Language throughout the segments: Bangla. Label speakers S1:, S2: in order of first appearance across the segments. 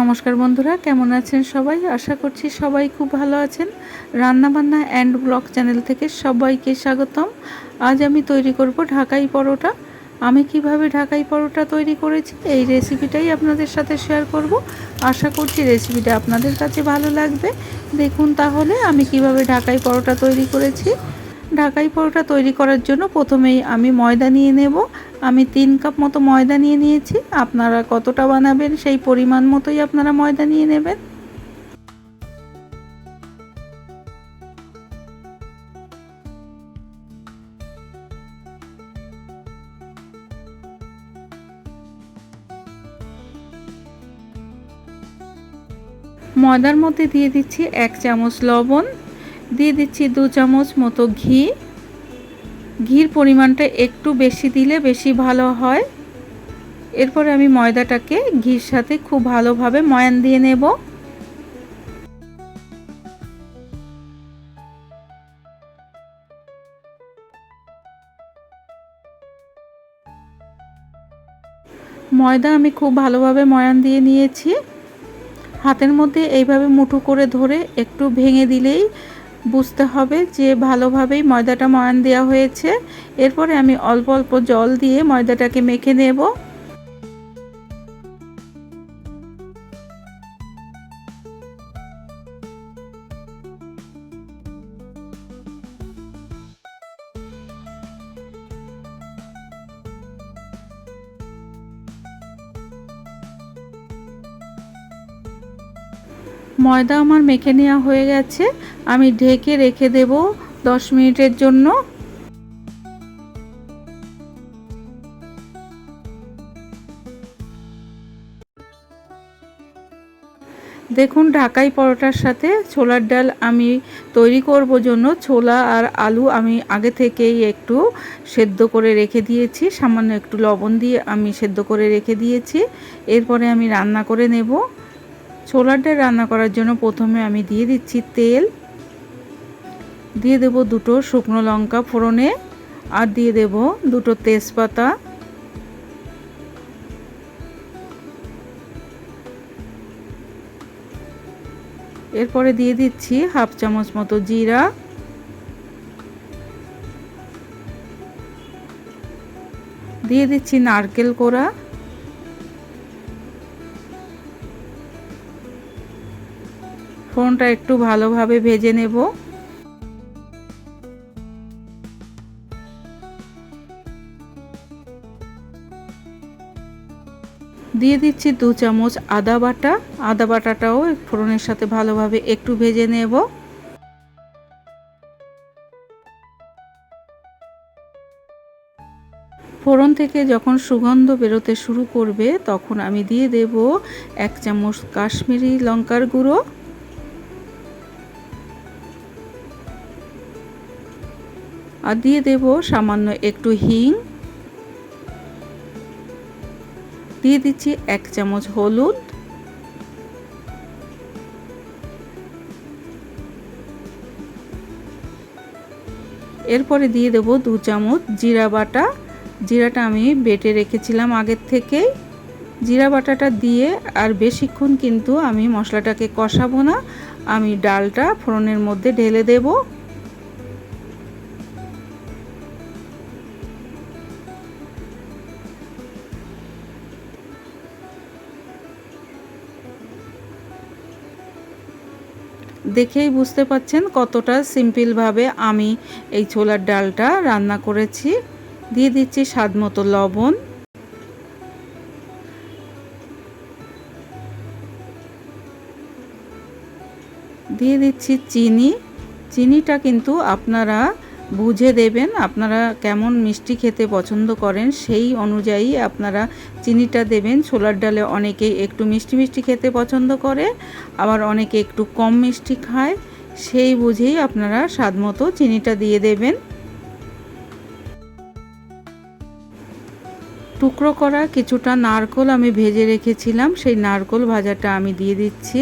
S1: নমস্কার বন্ধুরা, কেমন আছেন সবাই? আশা করছি সবাই খুব ভালো আছেন। রান্নাবান্না অ্যান্ড ব্লগ চ্যানেল থেকে সবাইকে স্বাগতম। আজ আমি তৈরি করব ঢাকাই পরোটা। আমি কীভাবে ঢাকাই পরোটা তৈরি করেছি এই রেসিপিটাই আপনাদের সাথে শেয়ার করব। আশা করছি রেসিপিটা আপনাদের কাছে ভালো লাগবে। দেখুন তাহলে আমি কীভাবে ঢাকাই পরোটা তৈরি করেছি। ঢাকাই পরোটা তৈরি করার জন্য প্রথমেই আমি ময়দা নিয়ে নেব। আমি তিন কাপ মতো ময়দা নিয়ে নিয়েছি। আপনারা কতটা বানাবেন সেই পরিমাণ মতোই আপনারা ময়দা নিয়ে নেবেন। ময়দার মধ্যে দিয়ে দিচ্ছি এক চামচ লবণ। দিয়ে দিচ্ছি দু চামচ মতো ঘি। ঘির পরিমাণটা একটু বেশি দিলে বেশি ভালো হয়। এরপরে আমি ময়দাটাকে ঘির সাথে খুব ভালোভাবে ময়ান দিয়ে নেব। ময়দা আমি খুব ভালোভাবে ময়ান দিয়ে নিয়েছি। হাতের মধ্যে এইভাবে মুঠো করে ধরে একটু ভেঙে দিলেই বুঝতে হবে যে ভালোভাবেই ময়দাটা ময়ান দেওয়া হয়েছে। এরপরে আমি অল্প অল্প জল দিয়ে ময়দাটাকে মেখে নেব। ময়দা আমার মেখে নেওয়া হয়ে গেছে। আমি ঢেকে রেখে দেব দশ মিনিটের জন্য। দেখুন, ঢাকাই পরোটার সাথে ছোলার ডাল আমি তৈরি করব জন্য। ছোলা আর আলু আমি আগে থেকেই একটু সেদ্ধ করে রেখে দিয়েছি। সামান্য একটু লবণ দিয়ে আমি সেদ্ধ করে রেখে দিয়েছি। এরপরে আমি রান্না করে নেব। ছোলার ডাল রান্না করার জন্য প্রথমে আমি দিয়ে দিচ্ছি তেল। দিয়ে দেব দুটো শুকনো লঙ্কা ফোড়নে, আর দিয়ে দেব দুটো তেজপাতা। এরপরে দিয়ে দিচ্ছি হাফ চামচ মতো জিরা। দিয়ে দিচ্ছি নারকেল কোড়া। ফোনটা একটু ভালোভাবে ভেজে নেব। দিয়ে দিচ্ছি দু চামচ আদা বাটা। আদা বাটাটাও ফোড়নের সাথে ভালোভাবে একটু ভেজে নেব। ফোড়ন থেকে যখন সুগন্ধ বেরোতে শুরু করবে, তখন আমি দিয়ে দেব এক চামচ কাশ্মীরি লঙ্কার গুঁড়ো। আর দিয়ে দেব সামান্য একটু হিং। দিয়ে দিচ্ছি এক চামচ হলুদ। এরপরে দিয়ে দেব দু চামচ জিরা বাটা। জিরাটা আমি বেটে রেখেছিলাম আগের থেকেই। জিরা বাটাটা দিয়ে আর বেশিক্ষণ কিন্তু আমি মশলাটাকে কষাবো না। আমি ডালটা ফোড়নের মধ্যে ঢেলে দেবো। দেখেই বুঝতে পাচ্ছেন কতটা সিম্পলভাবে আমি এই ছোলার ডালটা রান্না করেছি। দিয়ে দিচ্ছি স্বাদ মতো লবণ। দিয়ে দিচ্ছি চিনি। চিনিটা কিন্তু আপনারা বুঝে দেবেন আপনারা কেমন মিষ্টি খেতে পছন্দ করেন, সেই অনুযায়ী আপনারা চিনিটা দেবেন। ছোলার ডালে অনেকে একটু মিষ্টি মিষ্টি খেতে পছন্দ করে, আবার অনেকে একটু কম মিষ্টি খায়। সেই বুঝেই আপনারা স্বাদ মতো চিনিটা দিয়ে দেবেন। টুকরো করা কিছুটা নারকোল আমি ভেজে রেখেছিলাম, সেই নারকোল ভাজাটা আমি দিয়ে দিচ্ছি।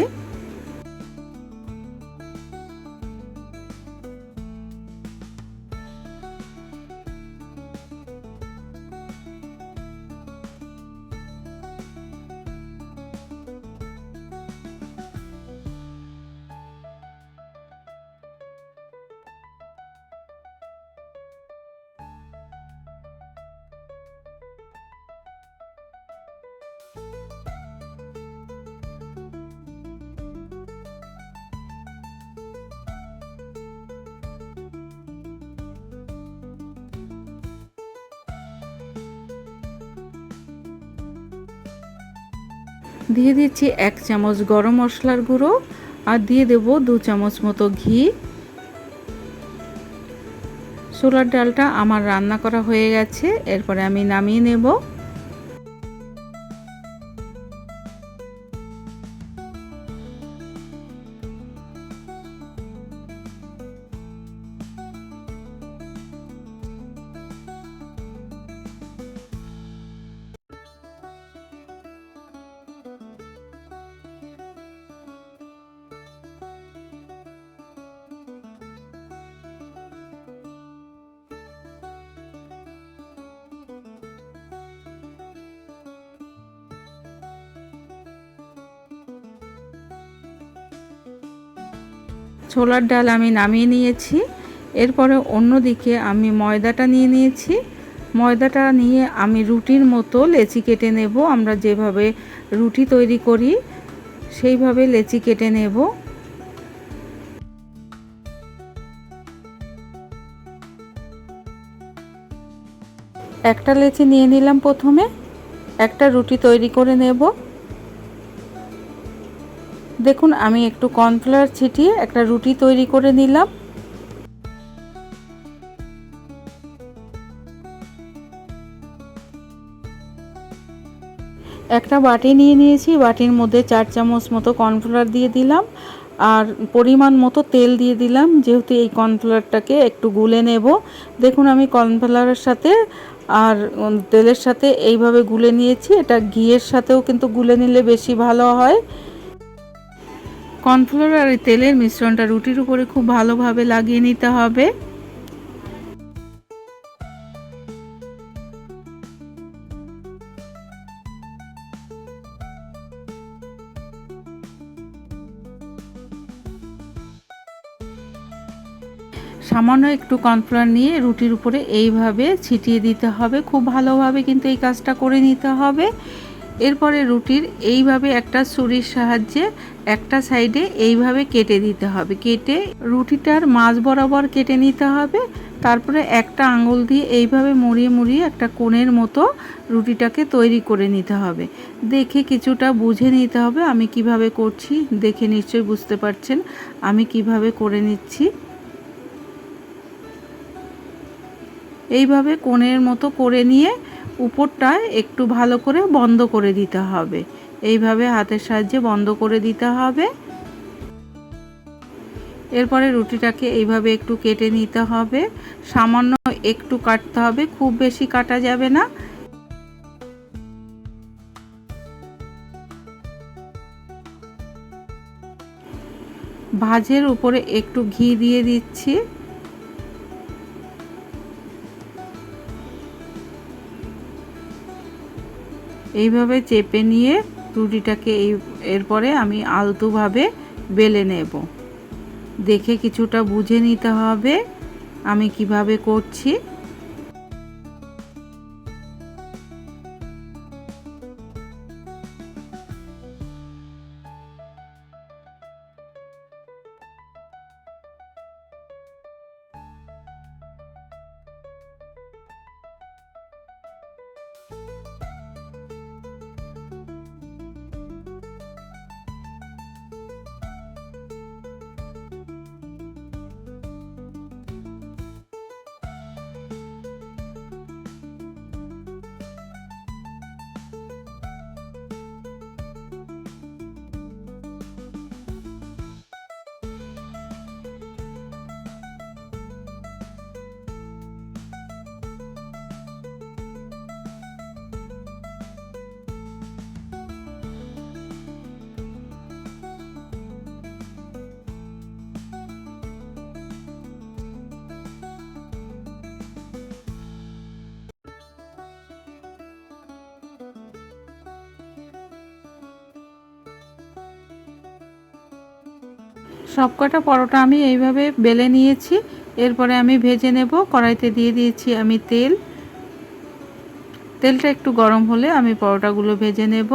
S1: দিয়ে দিচ্ছি এক চামচ গরম মশলার গুঁড়ো আর দিয়ে দেব দু চামচ মতো ঘি। ছোলার ডালটা আমার রান্না করা হয়ে গেছে, এরপরে আমি নামিয়ে নেব। ছোলার ডাল আমি নামিয়ে নিয়েছি। এরপরে অন্যদিকে আমি ময়দাটা নিয়ে নিয়েছি। ময়দাটা নিয়ে আমি রুটির মতো লেচি কেটে নেব। আমরা যেভাবে রুটি তৈরি করি, সেইভাবে লেচি কেটে নেব। একটা লেচি নিয়ে নিলাম প্রথমে। একটা রুটি তৈরি করে নেব। দেখুন, আমি একটু কর্নফ্লাওয়ার ছিটিয়ে একটা রুটি তৈরি করে নিলাম। একটা বাটি নিয়ে নিয়েছি, বাটির মধ্যে চার চামচ মতো কর্নফ্লাওয়ার দিয়ে দিলাম, আর পরিমাণ মতো তেল দিয়ে দিলাম, যেহেতু এই কর্নফ্লাওয়ারটাকে একটু গুলে নেব। দেখুন, আমি কর্নফ্লাওয়ারের সাথে আর তেলের সাথে এইভাবে গুলে নিয়েছি, এটা ঘিয়ের সাথেও কিন্তু গুলে নিলে বেশি ভালো হয়। কর্নফ্লোর আর এই তেলের মিশ্রণটা রুটির উপরে খুব ভালোভাবে লাগিয়ে নিতে হবে। সামান্য একটু কর্নফ্লাওয়ার নিয়ে রুটির উপরে এইভাবে ছিটিয়ে দিতে হবে। খুব ভালোভাবে কিন্তু এই কাজটা করে নিতে হবে। এরপরে রুটির এইভাবে একটা ছুরির সাহায্যে একটা সাইডে এইভাবে কেটে দিতে হবে। কেটে রুটিটার মাছ বরাবর কেটে নিতে হবে। তারপরে একটা আঙুল দিয়ে এইভাবে মুড়িয়ে মুড়িয়ে একটা কোণের মতো রুটিটাকে তৈরি করে নিতে হবে। দেখে কিছুটা বুঝে নিতে হবে আমি কীভাবে করছি। দেখে নিশ্চয়ই বুঝতে পারছেন আমি কীভাবে করে নিচ্ছি। এইভাবে কোণের মতো করে নিয়ে উপরটা একটু ভালো করে বন্ধ করে দিতে হবে। এইভাবে হাতের সাহায্যে বন্ধ করে দিতে হবে। এরপরে রুটিটাকে এইভাবে একটু কেটে নিতে হবে। সামান্য একটু কাটতে হবে, খুব বেশি কাটা যাবে না। ভাজের উপরে একটু ঘি দিয়ে দিচ্ছি। এইভাবে চেপে নিয়ে রুটিটাকে এই, এরপরে আমি আলতুভাবে বেলে নেব। দেখে কিছুটা বুঝে নিতে হবে আমি কীভাবে করছি। সবকটা পরোটা আমি এইভাবে বেলে নিয়েছি। এরপরে আমি ভেজে নেব, কড়াইতে দিয়ে দিয়েছি আমি তেল। তেলটা একটু গরম হলে আমি পরোটাগুলো ভেজে নেব।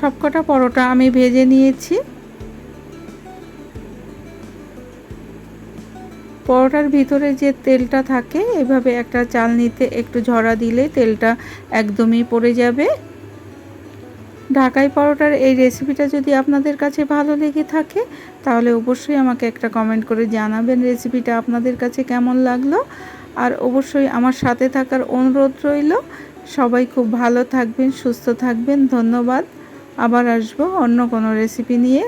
S1: সবকটা পরোটা আমি ভেজে নিয়েছি। পরোটার ভিতরে যে তেলটা থাকে, এভাবে একটা চালনিতে একটু ঝরা দিলে তেলটা একদমই পড়ে যাবে। ঢাকাই পরোটার এই রেসিপিটা যদি আপনাদের কাছে ভালো লেগে থাকে, তাহলে অবশ্যই আমাকে একটা কমেন্ট করে জানাবেন রেসিপিটা আপনাদের কাছে কেমন লাগল। আর অবশ্যই আমার সাথে থাকার অনুরোধ রইল। সবাই খুব ভালো থাকবেন, সুস্থ থাকবেন, ধন্যবাদ। আবার আসব অন্য কোনো রেসিপি নিয়ে।